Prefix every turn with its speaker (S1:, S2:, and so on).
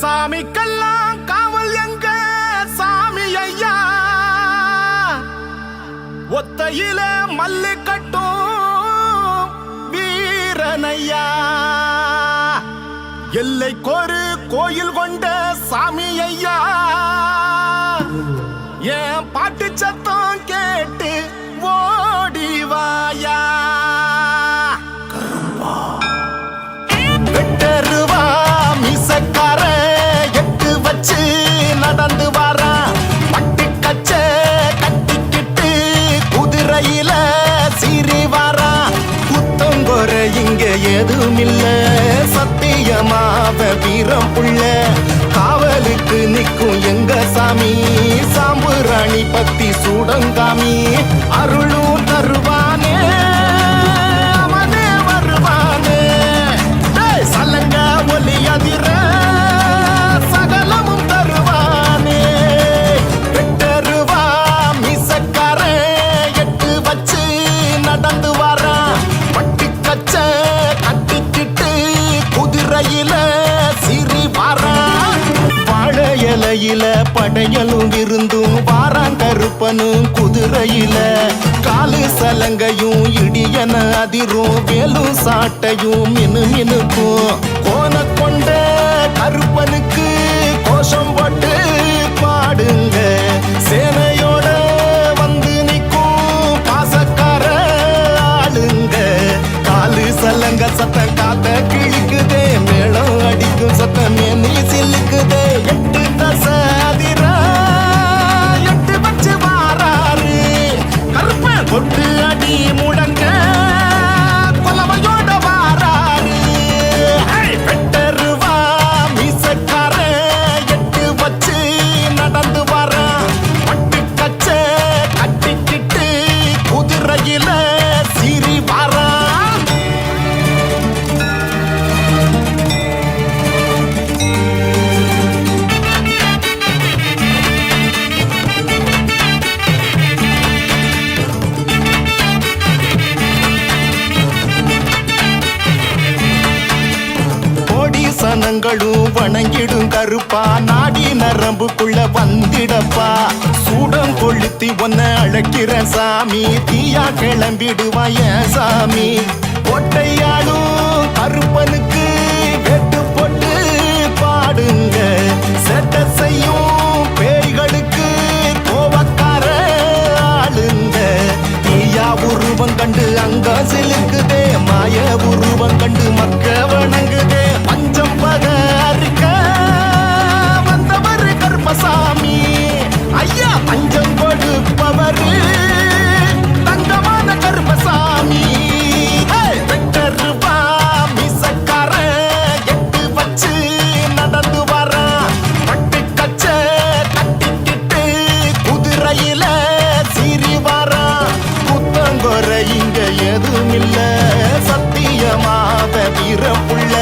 S1: சாமிக்கெல்லாம் காவல் எங்க? சாமி ஐயா ஒத்தையில மல்லு கட்டும் வீரனையா? எல்லைக்கொரு கோயில் கொண்ட சாமி ஐயா என் பாட்டு சத்தம் கே இங்க சத்தியமாக வீரம் புள்ள காவலுக்கு நிற்கும் எங்க சாமி? சாம்புராணி பத்தி சூடங்காமி கையில படையலும் விருந்தும் வாராங்கருப்பனும் குதிரையில. காலு சலங்கையும் இடியன அதிரும் வேலும் சாட்டையும் மினு மினுக்கும் கோண கொண்ட கருப்பனுக்கு கோடி வணங்கிடும் கருப்பா. நாடி நரம்புக்குள்ள வந்திடப்பா. சூடம் கொளுத்தி ஒன்ன அழைக்கிற சாமி. தீயா கிளம்பிடுவாய சாமி. ஒட்டையாளும் கருப்பனுக்கு குறை இங்க எதுமில்ல சத்தியமாக வீரப்புள்ள